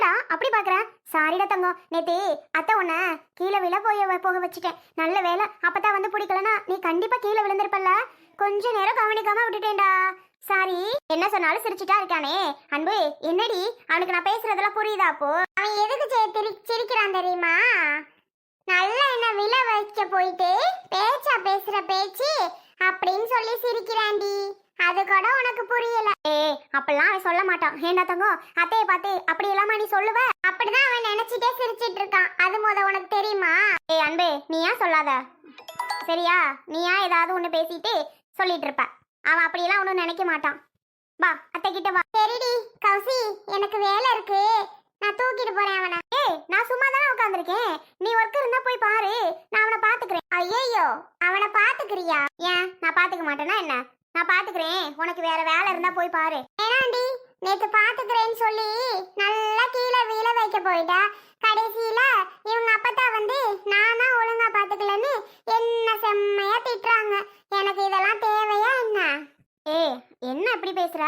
என்னடா அப்படி பாக்குற? சாரிடா தங்கம். நேத்தி அத்தை உன்னை கீழே விழ போய் போக வச்சுட்டேன். நல்ல வேலை அப்பதான் வந்து பிடிக்கலனா நீ கண்டிப்பா கீழே விழுந்திருப்பல்ல. கொஞ்ச நேரம் கவனிக்காம விட்டுட்டேன்டா. சாரி என்ன சொன்னாலும் சிரிச்சுட்டா இருக்கானே. அன்பு என்னடி? அவனுக்கு நான் பேசுறதெல்லாம் புரியுதா அப்போ? அவன் எதுக்கு சிரிக்கிறான் தெரியுமா? நல்லா என்ன விழ வைக்க போயிட்டு பேச்சா பேசுற பேச்சு அப்படின்னு சொல்லி சிரிக்கிறான்டி. அது கூட உனக்கு புரியல. ஏ அப்பெல்லாம் அவன் சொல்ல மாட்டான். ஏண்டா தங்கம்? அத்தையை பார்த்து அப்படி இல்லாம நீ சொல்லுவ? அப்படிதான் அவன் நினைச்சிட்டே சிரிச்சிட்டு இருக்கான் அது முத உனக்கு தெரியுமா? ஏ அன்பு நீ ஏன் சொல்லாத? சரியா? நீ ஏன் ஏதாவது ஒண்ணு பேசிட்டு சொல்லிட்டு இருப்ப அவன் அப்படியெல்லாம் ஒன்றும் நினைக்க மாட்டான். வா அத்தை கிட்ட வா. சரிடி கௌசி எனக்கு வேலை இருக்கு. நான் தூக்கிட்டு போறேன் அவனை. ஏய் நான் சும்மா தானே உட்காந்துருக்கேன் நீ ஒர்க் இருந்தா போய் பாரு. நான் அவனை பாத்துக்கிறேன் ஐயோ அவனை பாத்துக்கிறியா ஏன்? நான் பாத்துக்க மாட்டேனா என்ன? நான் பாத்துக்கிறேன். உனக்கு வேற வேலை இருந்தா போய் பாரு. ஏனாண்டி? நேத்து பாத்துக்கிறேன்னு சொல்லி நல்லா கீழே வீழ வைக்க போயிட்டா. கடைசியில இவங்க அப்பத்தா வந்து நான் தான் ஒழுங்கா பாத்துக்கலன்னு என்ன செம்மையா திட்டுறாங்க. எனக்கு இதெல்லாம் தேவையா என்ன? ஏ என்ன இப்படி பேசுற?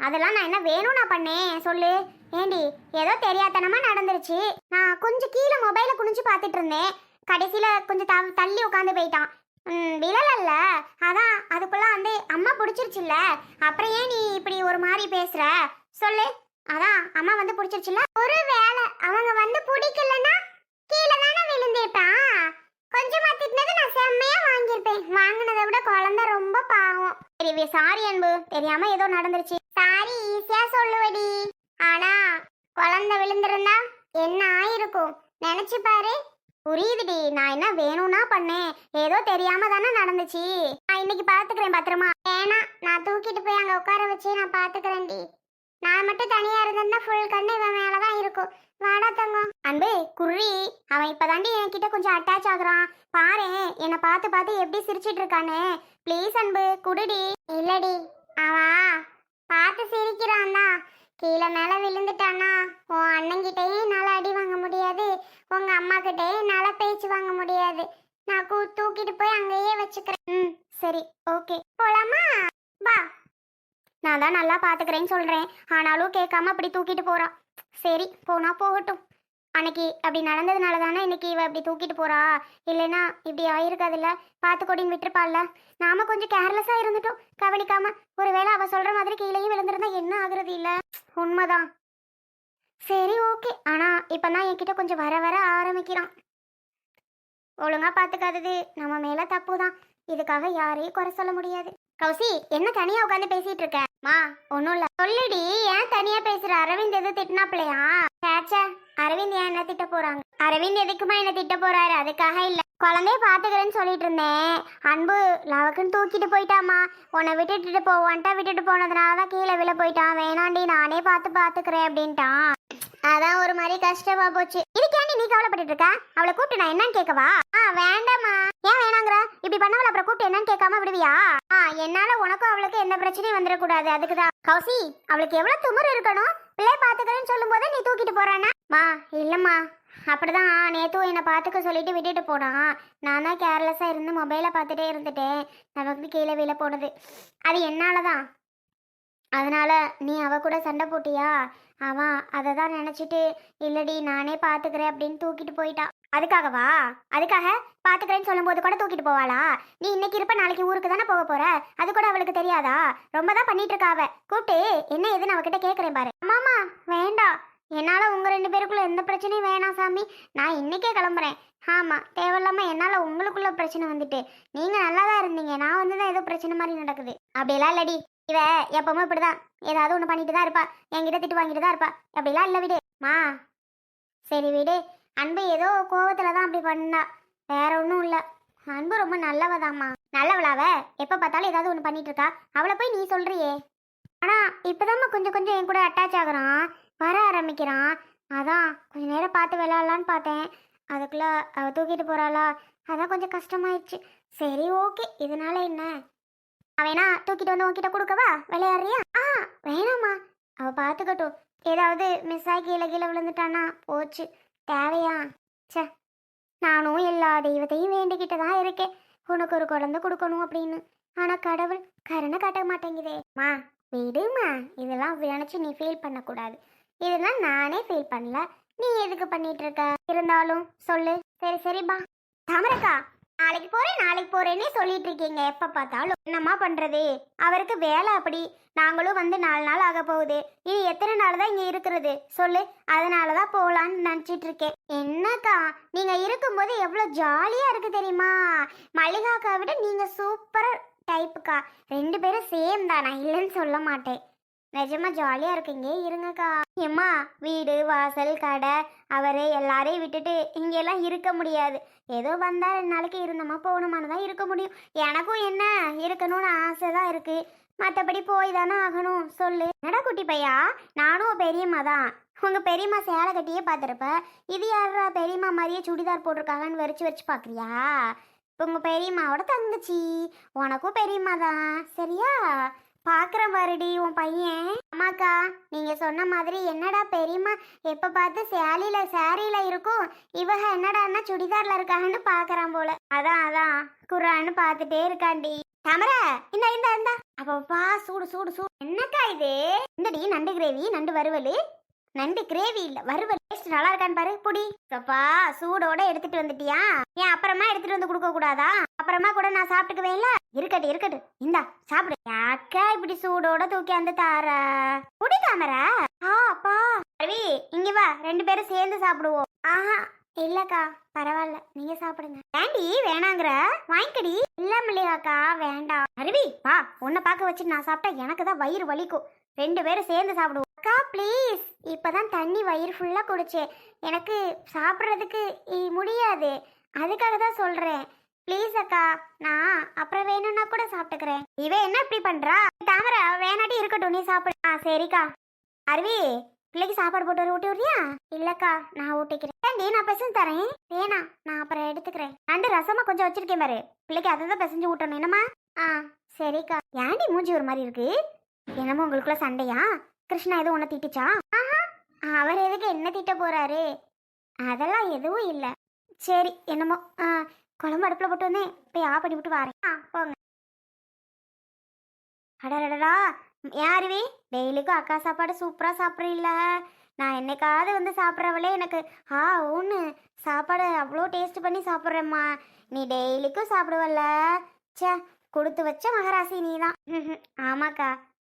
அதெல்லாம் நான் என்ன வேணும் நான் பண்ணேன். சொல்லு. ஏண்டி ஏதோ தெரியாதனமா நடந்துருச்சு. நான் கொஞ்சம் கீழே மொபைலை குனிஞ்சு பார்த்துட்டு இருந்தேன். கடைசியில கொஞ்சம் தள்ளி உட்காந்து போயிட்டான். விழலல்ல. அதான் அதுக்குள்ள வந்து அம்மா பிடிச்சிருச்சுல்ல. அப்புறம் ஏன் நீ இப்படி ஒரு மாதிரி பேசுற? சொல்லு. அதான் அம்மா வந்து பிடிச்சிருச்சுல்ல. ஒரு வேலை அவங்க வந்து பிடிக்கலன்னா கீழே தானே விழுந்திருப்பான் கொஞ்சமா திட்டினது நான் செம்மையா வாங்கியிருப்பேன். வாங்கினதை விட குழந்தை ரொம்ப பாவம். சரி சாரி அன்பு. தெரியாம ஏதோ நடந்துருச்சு. சாரி ஈஸியா சொல்லுவடி. ஆனா குழந்தை விழுந்திருந்தா என்ன ஆயிருக்கும்? நினைச்சு பாரு. புரியுதுடி. நான் என்ன வேணும்னா பண்ணேன். ஏதோ தெரியாம தானே நடந்துச்சு. நான் இன்னைக்கு பாத்துக்கிறேன் பத்திரமா. வேணா நான் தூக்கிட்டு போய் அங்க உட்கார வச்சு நான் பாத்துக்கிறேன்டி. நான் மட்டும் தனியா இருந்தேன்னா ஃபுல் கண்ணு இவன் மேலதான் இருக்கும். வாடா தங்கம். அன்பு குருவி அவன் இப்பதாண்டி என்கிட்ட கொஞ்சம் அட்டாச் ஆகுறான். பாரு என்னை பார்த்து பார்த்து எப்படி சிரிச்சிட்டு இருக்கானு ப்ளீஸ் அன்பு குடுடி. இல்லடி. அவன் பார்த்து சிரிக்கிறான் தான். கீழே மேல விழுந்துட்டானா? உன் அண்ணன்கிட்டயும் என்னால அடி வாங்க முடியாது. உங்க அம்மா கிட்டயும் என்னால பேச்சு வாங்க முடியாது. நான் கூ தூக்கிட்டு போய் அங்கேயே வச்சுக்கிறேன். ம் சரி ஓகே. போலாமா? வா. நான் தான் நல்லா பாத்துக்கிறேன்னு சொல்றேன். ஆனாலும் கேட்காம அப்படி தூக்கிட்டு போறான் சரி போனா போகட்டும். அன்னைக்கு அப்படி நடந்ததுனால தானே இன்னைக்கு இவ இப்படி தூக்கிட்டு போறா? இல்லைன்னா இப்படி ஆயிருக்காதுல்ல? பார்த்து கொடின்னு விட்டுருப்பாள்ல? நாம கொஞ்சம் கேர்லெஸ்ஸா இருந்துட்டோம். கவனிக்காம ஒருவேளை அவ சொல்ற மாதிரி கீழேயும் விழுந்திருந்தா என்ன ஆகுறது இல்ல? உண்மைதான். சரி ஓகே ஆனா இப்பதான் என்கிட்ட கொஞ்சம் வர வர ஆரம்பிக்கிறான். ஒழுங்கா பாத்துக்காதது நம்ம மேல தப்பு தான் இதுக்காக யாரையும் குறை சொல்ல முடியாது. கௌசி என்ன தனியா உட்காந்து பேசிட்டு இருக்க? மா ஒன்னும் இல்ல. சொல்லுடி ஏன் தனியா பேசுற? அரவிந்த் எது திட்டினாப்லையா சேச்சே. அரவிந்த் ஏன் என்ன திட்ட போறாங்க? அரவிந்த் எதுக்குமா என்ன திட்ட போறாரு? அதுக்காக இல்ல. குழந்தைய பாத்துக்கிறேன்னு சொல்லிட்டு இருந்தேன். அன்பு லவக்குன்னு தூக்கிட்டு போயிட்டாமா உன்னை விட்டுட்டு போவான்ட்டா விட்டுட்டு போனதுனாலதான் கீழே விழ போயிட்டான். வேணாண்டி நானே பார்த்து பாத்துக்கிறேன் அப்படின்ட்டான். அதான் ஒரு மாதிரி கஷ்டமா போச்சு. இதுக்கேண்டி நீ கவலைப்பட்டு இருக்க? அவளை கூப்பிட்டு நான் என்னன்னு கேட்கவா? ஆ வேண்டாம்மா. ஏன் வேணாங்கிற? இப்படி பண்ணவள அப்புறம் கூப்பிட்டு என்னன்னு கேட்காம விடுவியா? ஆ என்னால உனக்கும் அவளுக்கு எந்த பிரச்சனையும் வந்துடக்கூடாது. அதுக்குதான். கௌசி அவளுக்கு எவ்வளவு துமுறு இருக்கணும்? பிள்ளை பார்த்துக்கிறேன்னு சொல்லும் போதே நீ தூக்கிட்டு போறானா? மா இல்லைம்மா. அப்படிதான். நேத்து என்னை பார்த்துக்க சொல்லிட்டு விட்டுட்டு போனான். நான் தான் கேர்லெஸ்ஸாக இருந்து மொபைலை பார்த்துட்டே இருந்துட்டேன். நமக்கு கீழே விழ போனது. அது என்னால தான் அதனால நீ அவ கூட சண்டை போட்டியா? அவன் அதை தான் நினச்சிட்டு இல்லடி நானே பார்த்துக்கிறேன் அப்படின்னு தூக்கிட்டு போயிட்டான் அதுக்காகவா? அதுக்காக பார்த்துக்கிறேன்னு சொல்லும்போது கூட தூக்கிட்டு போவாளா? நீ இன்னைக்கு இருப்ப நாளைக்கு ஊருக்கு தானே போக போற? அது கூட அவளுக்கு தெரியாதா? ரொம்ப தான் பண்ணிட்டு இருக்காவ அவ. கூப்பிட்டு என்ன ஏதுன்னு அவகிட்ட கேட்குறேன் பாரு. அம்மாமா வேண்டாம் என்னால் உங்கள் ரெண்டு பேருக்குள்ள எந்த பிரச்சனையும் வேணாம் சாமி. நான் இன்னைக்கே கிளம்புறேன். ஆமாம் தேவையில்லாம என்னால் உங்களுக்குள்ள பிரச்சனை வந்துட்டு. நீங்கள் நல்லா தான் இருந்தீங்க. நான் வந்து தான் ஏதோ பிரச்சனை மாதிரி நடக்குது. அப்படியெல்லாம் இல்லடி. இவ எப்பவுமே இப்படிதான். ஏதாவது ஒன்று பண்ணிட்டு தான் இருப்பா. என்கிட்ட திட்டு வாங்கிட்டு தான் இருப்பா. அப்படிலாம் இல்லை விடு. மா. சரி விடு. அன்பு ஏதோ கோவத்தில் தான் அப்படி பண்ணா. வேற ஒன்றும் இல்லை. அன்பு ரொம்ப நல்லவதாம்மா. நல்லவளாவ? எப்போ பார்த்தாலும் ஏதாவது ஒன்று பண்ணிட்டு இருக்கா அவளை போய் நீ சொல்றியே. ஆனால் இப்போதாம்மா கொஞ்சம் கொஞ்சம் என் கூட அட்டாச் ஆகுறான். வர ஆரம்பிக்கிறான். அதான் கொஞ்ச நேரம் பார்த்து விளையாடலான்னு பார்த்தேன். அதுக்குள்ள அவ தூக்கிட்டு போறாளா? அதான் கொஞ்சம் கஷ்டமாயிடுச்சு. சரி ஓகே. இதனால என்ன? அவனா தூக்கிட்டு வந்து உன்கிட்ட கொடுக்கவா? விளையாடுறியா? ஆ வேணாம்மா. அவ பார்த்துக்கட்டும். ஏதாவது மிஸ் ஆகி கீழே கீழே விழுந்துட்டானா போச்சு. தேவையா? சே நானும் எல்லா தெய்வத்தையும் வேண்டிக்கிட்டு தான் இருக்கேன். உனக்கு ஒரு குழந்தை கொடுக்கணும் அப்படின்னு. ஆனால் கடவுள் கருணை காட்ட மாட்டேங்குதே. மா விடுமா. இதெல்லாம் நினச்சி நீ ஃபீல் பண்ணக்கூடாது. இதெல்லாம் நானே ஃபீல் பண்ணல. நீ எதுக்கு பண்ணிட்டு இருக்க? இருந்தாலும் சொல்லு. சரி சரிப்பா. தாமரக்கா நாளைக்கு போறேன் நாளைக்கு போறேன்னே சொல்லிட்டு இருக்கீங்க. எப்ப பார்த்தாலும் என்னம்மா பண்றது? அவருக்கு வேலை அப்படி. நாங்களும் வந்து நாலு நாள் ஆக போகுது. இது எத்தனை நாள் தான் இங்க இருக்கிறது? சொல்லு. அதனாலதான் போகலான்னு நினச்சிட்டு இருக்கேன். என்னக்கா? நீங்க இருக்கும்போது எவ்வளோ ஜாலியா இருக்கு தெரியுமா? மல்லிகாக்கா விட நீங்க சூப்பரா டைப்புக்கா ரெண்டு பேரும் சேம் தான். நான் இல்லைன்னு சொல்ல மாட்டேன். நிஜமா ஜாலியா இருக்கீங்க. இருங்கக்கா. ஏம்மா வீடு வாசல் கடை அவர் எல்லாரையும் விட்டுட்டு இங்கெல்லாம் இருக்க முடியாது. ஏதோ வந்தா ரெண்டு நாளைக்கு இருந்தோமா போகணுமான்னு தான் இருக்க முடியும். எனக்கும் என்ன? இருக்கணும்னு ஆசை தான் இருக்கு. மற்றபடி போய் தானே ஆகணும். சொல்லு. என்னடா குட்டி பையா? நானும் பெரியம்மா தான். உங்க பெரியம்மா சேலை கட்டியே பார்த்துருப்ப. இது யாரா பெரியம்மா மாதிரியே சுடிதார் போட்டிருக்காங்கன்னு வரிச்சு வச்சு பார்க்குறியா? இப்போ உங்கள் பெரியம்மாவோட தங்கச்சி. உனக்கும் பெரியம்மா தான். சரியா? பார்க்குற பாருடி உன் பையன். அம்மாக்கா நீங்க சொன்ன மாதிரி என்னடா பெரியம்மா எப்ப பார்த்து சேலையில சேரீல இருக்கும்? இவக என்னடான்னா சுடிதார்ல இருக்காங்கன்னு பாக்குறான் போல. அதான் அதான். குரான்னு பார்த்துட்டே இருக்காண்டி தமர இந்த இந்த இந்த. அப்பப்பா சூடு சூடு சூடு. என்னக்கா இது? இந்தடி நண்டு கிரேவி நண்டு வறுவல். நண்டு கிரேவி இல்ல வறுவல். டேஸ்ட் நல்லா இருக்கான்னு பாரு புடி. அப்பா சூடோட எடுத்துட்டு வந்துட்டியா? ஏன் அப்புறமா எடுத்துட்டு வந்து கொடுக்க கூடாதா அப்புறமா கூட நான் சாப்பிட்டுக்குவேன்ல? இருக்கட்டும் இருக்கட்டும் இந்தா சாப்பிடு. யாக்கா இப்படி சூடோட தூக்கி அந்த தாரா. குடி தாமரா. ஆ அப்பா. ரவி இங்க வா. ரெண்டு பேரும் சேர்ந்து சாப்பிடுவோம். ஆஹா இல்லக்கா பரவாயில்ல. நீங்க சாப்பிடுங்க. ஏண்டி வேணாங்கிற? வாங்கிக்கடி. இல்ல மல்லிகாக்கா வேண்டாம். அருவி வா. உன்னை பார்க்க வச்சு நான் சாப்பிட்டா எனக்கு தான் வயிறு வலிக்கும். ரெண்டு பேரும் சேர்ந்து சாப்பிடுவோம். அக்கா ப்ளீஸ். இப்பதான் தண்ணி வயிறு ஃபுல்லா குடிச்சேன். எனக்கு சாப்பிட்றதுக்கு முடியாது. அதுக்காக தான் சொல்றேன். ப்ளீஸ் அக்கா நான் அப்புறம் வேணும்னா கூட சாப்பிட்டுக்கிறேன். இவன் என்ன இப்படி பண்றா? தாமரை வேணாட்டி இருக்கட்டும் நீ சாப்பிடு. ஆ சரிக்கா. அருவி பிள்ளைக்கு சாப்பாடு போட்டு ஊட்டி விடுறியா? இல்லக்கா நான் ஊட்டிக்கிறேன். நீ நான் பிசைஞ்சு தரேன். வேணாம் நான் அப்புறம் எடுத்துக்கிறேன். அண்டு ரசமா கொஞ்சம் வச்சிருக்கேன் பாரு. பிள்ளைக்கு அதை தான் பிசைஞ்சு ஊட்டணும். என்னம்மா? ஆ சரிக்கா. ஏன்டி மூஞ்சி ஒரு மாதிரி இருக்கு? என்னமோ உங்களுக்குள்ள சண்டையா? கிருஷ்ணா எதுவும் உன்னை திட்டுச்சா? ஆஹா அவர் எதுக்கு என்ன திட்ட போறாரு? அதெல்லாம் எதுவும் இல்லை. சரி என்னமோ ஆ குழம்பு அடுப்பில் போட்டு வந்தேன். போய் ஆஃப் பண்ணி விட்டு வரேன். ஆ போங்க. அடடடா யாருவி டெய்லிக்கும் அக்கா சாப்பாடு சூப்பராக சாப்பிட்றீல்ல. நான் என்னைக்காவது வந்து சாப்பிட்றவளே எனக்கு ஆ ஒன்று சாப்பாடு அவ்வளோ டேஸ்ட் பண்ணி சாப்பிட்றேம்மா. நீ டெய்லிக்கும் சாப்பிடுவல்ல. ச்சே கொடுத்து வச்ச மகராசி நீ தான் ஆமாக்கா.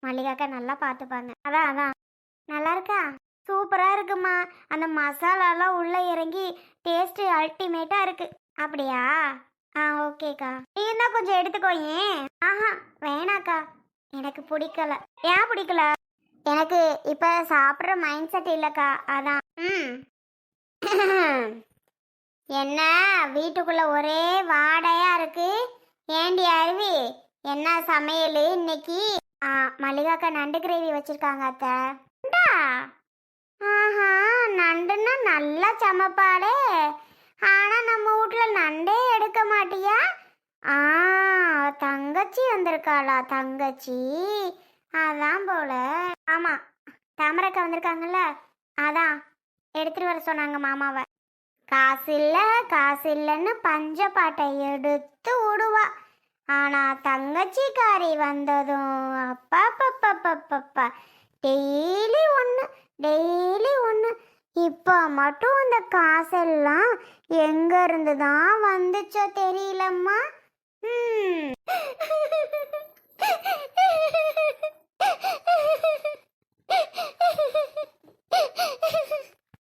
மல்லிகாக்கா நல்லா பார்த்துப்பாங்க அதான் அதான். நல்லா இருக்கா? சூப்பராக இருக்குமா அந்த மசாலாலாம் உள்ளே இறங்கி டேஸ்ட்டு அல்டிமேட்டாக இருக்குது அப்படியா? ஆ ஓகேக்கா. நீ தான் கொஞ்சம் எடுத்துக்கோயேன் ஆஹா வேணாக்கா. எனக்கு பிடிக்கல. ஏன் பிடிக்கல? எனக்கு இப்போ சாப்பிட்ற மைண்ட் செட் இல்லைக்கா. அதான். ம். என்ன? வீட்டுக்குள்ள ஒரே வாடையா இருக்கு? ஏண்டி அருவி? என்ன சமையல் இன்னைக்கு? ஆ மல்லிகாக்கா நண்டு கிரேவி வச்சிருக்காங்க அத்தை. ஆஹா நண்டுன்னா நல்லா சமைப்பாடே. ஆனா நம்ம வீட்ல நண்டே எடுக்க மாட்டியா? ஆ தங்கச்சி வந்திருக்காளா தங்கச்சி? அதான் போல. ஆமா தாமரக்கா வந்திருக்காங்கல்ல அதான். எடுத்துட்டு வர சொன்னாங்க மாமாவை. காசு இல்ல காசு இல்லைன்னு பஞ்ச பாட்டை எடுத்து விடுவா. ஆனா தங்கச்சிக்காரி வந்ததும் அப்பா பப்பா பப்பா டெய்லி ஒன்று டெய்லி ஒன்று இப்போ மட்டும் அந்த காசெல்லாம் எங்க இருந்து தான் வந்துச்சோ தெரியலம்மா.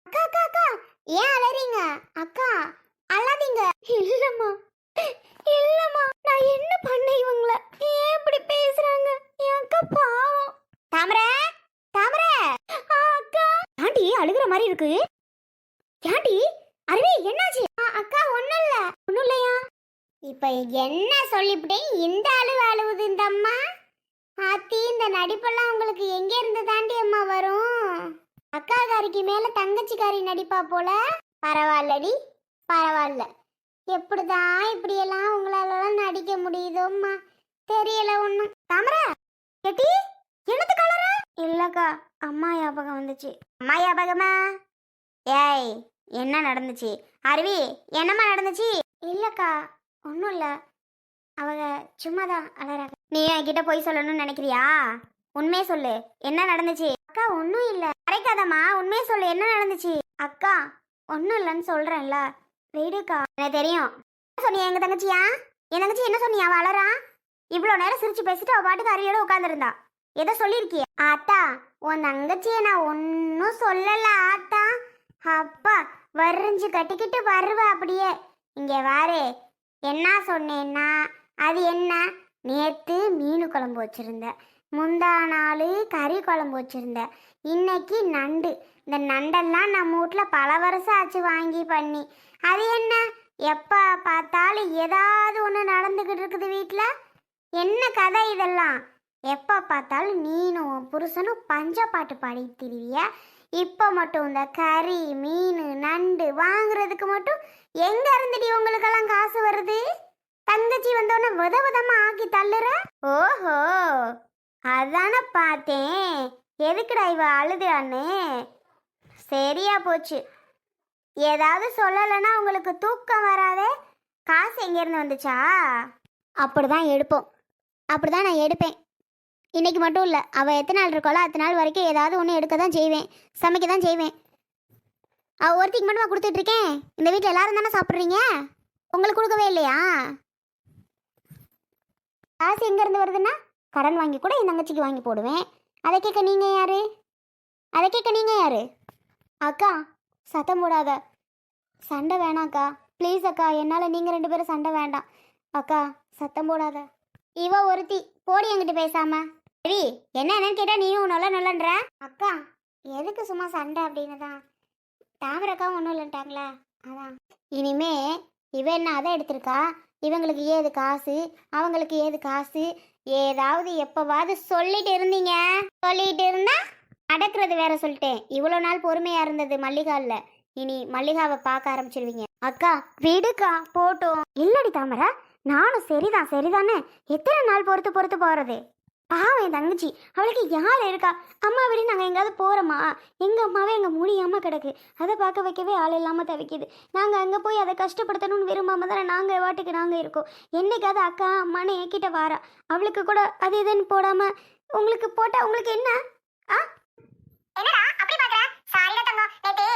அக்கா அக்கா அக்கா. ஏன் அலறீங்க அக்கா அழாதீங்க இல்லம்மா இல்லம்மா நான் என்ன பண்ண இவங்கள ஏன் இப்படி பேசுறாங்க என் அக்கா பாவம் தாமரை தாமரை ஆ, அக்கா ஆண்டி அழுகுற மாதிரி இருக்கு ஏண்டி அருவி என்னாச்சு ஆ, அக்கா ஒண்ணும் இல்ல ஒண்ணும் இல்லையா இப்ப என்ன சொல்லிவிட்டேன் இந்த அழுவு அழுவுது அம்மா ஆத்தி இந்த நடிப்பெல்லாம் உங்களுக்கு எங்க இருந்து தாண்டி அம்மா வரும்? அக்காக்காரிக்கு மேல தங்கச்சிக்காரி நடிப்பா போல? பரவாயில்லடி பரவாயில்ல. எப்படிதான் இப்படியெல்லாம் உங்களாலலாம் நடிக்க முடியுதோம்மா தெரியல ஒன்றும் தாமரா எட்டி என்னது கலர? இல்லக்கா அம்மா ஞாபகம் வந்துச்சு. அம்மா ஞாபகமா? ஏய் என்ன நடந்துச்சு? அருவி என்னம்மா நடந்துச்சு? இல்லக்கா ஒன்றும் இல்லை. அவங்க சும்மா தான் அழறாங்க. நீ என்கிட்ட போய் சொல்லணும்னு நினைக்கிறியா? உண்மையே சொல்லு. என்ன நடந்துச்சு? அக்கா ஒன்றும் இல்லை. அரைக்காதம்மா உண்மையை சொல்லு. என்ன நடந்துச்சு? அக்கா ஒன்றும் இல்லைன்னு சொல்கிறேன்ல வீடுக்கா. எனக்கு தெரியும்? என்ன சொன்னியா எங்கள் தங்கச்சியா? என் தங்கச்சி என்ன சொன்னியா? வளரா இவ்வளோ நேரம் சிரிச்சு பேசிட்டு அவள் பாட்டுக்கு அரியோட உட்காந்துருந்தா எதை சொல்லியிருக்கிய ஆத்தா உன் தங்கச்சியை நான் ஒன்றும் சொல்லல ஆத்தா. அப்பா வரிஞ்சு கட்டிக்கிட்டு வருவ அப்படியே. இங்கே வாரு. என்ன சொன்னேன்னா அது என்ன? நேற்று மீன் குழம்பு வச்சுருந்த. முந்தா நாள் கறி குழம்பு வச்சுருந்த. இன்னைக்கு நண்டு. இந்த நண்டெல்லாம் நம்ம வீட்டில் பல வருஷம் ஆச்சு வாங்கி பண்ணி. அது என்ன? எப்போ பார்த்தாலும் ஏதாவது ஒன்று நடந்துக்கிட்டு இருக்குது வீட்டில் என்ன கதை இதெல்லாம்? எப்போ பார்த்தாலும் நீனும் உன் புருஷனும் பஞ்ச பாட்டு பாடி திரிவிய. இப்போ மட்டும் இந்த கறி மீன் நண்டு வாங்குறதுக்கு மட்டும் எங்கே இருந்துடி உங்களுக்கெல்லாம் காசு வருது? தங்கச்சி வந்தோடனே வித விதமா ஆக்கி தள்ளுற? ஓஹோ. அதான பார்த்தேன். எதுக்குடா இவ அழுதான்னு சரியா போச்சு. ஏதாவது சொல்லலைன்னா உங்களுக்கு தூக்கம் வராதே? காசு எங்கேருந்து வந்துச்சா? அப்படிதான் எடுப்போம். அப்படிதான் நான் எடுப்பேன். இன்னைக்கு மட்டும் இல்லை அவள் எத்தனை நாள் இருக்காளோ அத்தனை நாள் வரைக்கும் ஏதாவது ஒன்று எடுக்க தான் செய்வேன். சமைக்க தான் செய்வேன். அவள் ஒருத்திக்கு மட்டுமா கொடுத்துட்ருக்கேன் இந்த வீட்டில் எல்லாரும் தானே சாப்பிட்றீங்க? உங்களுக்கு கொடுக்கவே இல்லையா? காசு எங்கேருந்து வருதுன்னா கடன் வாங்கி கூட என் தங்கச்சிக்கு வாங்கி போடுவேன். அதை கேட்க நீங்கள் யாரு? அதை கேட்க நீங்கள் யாரு? அக்கா சத்தம் போடாத. சண்டை வேணாக்கா. ப்ளீஸ் அக்கா என்னால் நீங்கள் ரெண்டு பேரும் சண்டை வேண்டாம். அக்கா சத்தம் போடாத. இவ ஒருத்தி போடி என்கிட்ட பேசாம. சரி என்ன என்னன்னு கேட்டால் நீயும் நல்ல நல்லன்ற? அக்கா எதுக்கு சும்மா சண்டை அப்படின்னு தான். தாமரக்கா ஒன்றும் இல்லைன்ட்டாங்களா. அதான். இனிமே இவ என்ன அதை எடுத்திருக்கா? இவங்களுக்கு ஏது காசு? அவங்களுக்கு ஏது காசு? ஏதாவது எப்பவாவது சொல்லிட்டு இருந்தீங்க. சொல்லிட்டு இருந்தா அடக்கிறது வேற சொல்லிட்டேன். இவ்வளோ நாள் பொறுமையா இருந்தது மல்லிகால இனி மல்லிகாவை பார்க்க ஆரம்பிச்சிருவீங்க. அக்கா விடுக்கா போட்டோம். இல்லடி தாமரை நானும் சரிதான் சரிதானே. எத்தனை நாள் பொறுத்து பொறுத்து போறது? பாவம் என் தங்கச்சி. அவளுக்கு யார் இருக்கா? அம்மா விட நாங்கள் எங்கேயாவது போகிறோமா எங்கள் அம்மாவே எங்கள் முடியாமல் கிடக்கு. அதை பார்க்க வைக்கவே ஆள் இல்லாமல் தவிக்குது. நாங்கள் அங்கே போய் அதை கஷ்டப்படுத்தணும்னு விரும்பாமல் தானே நாங்கள் வாட்டுக்கு நாங்கள் இருக்கோம். என்னைக்காவது அக்கா அம்மானு என்கிட்ட வாரா. அவளுக்கு கூட அது இதுன்னு போடாமல் உங்களுக்கு போட்டால் உங்களுக்கு என்ன? ஆ? என்னடா அப்படி பார்க்குறேன் சாரிடா தங்கம். நேற்று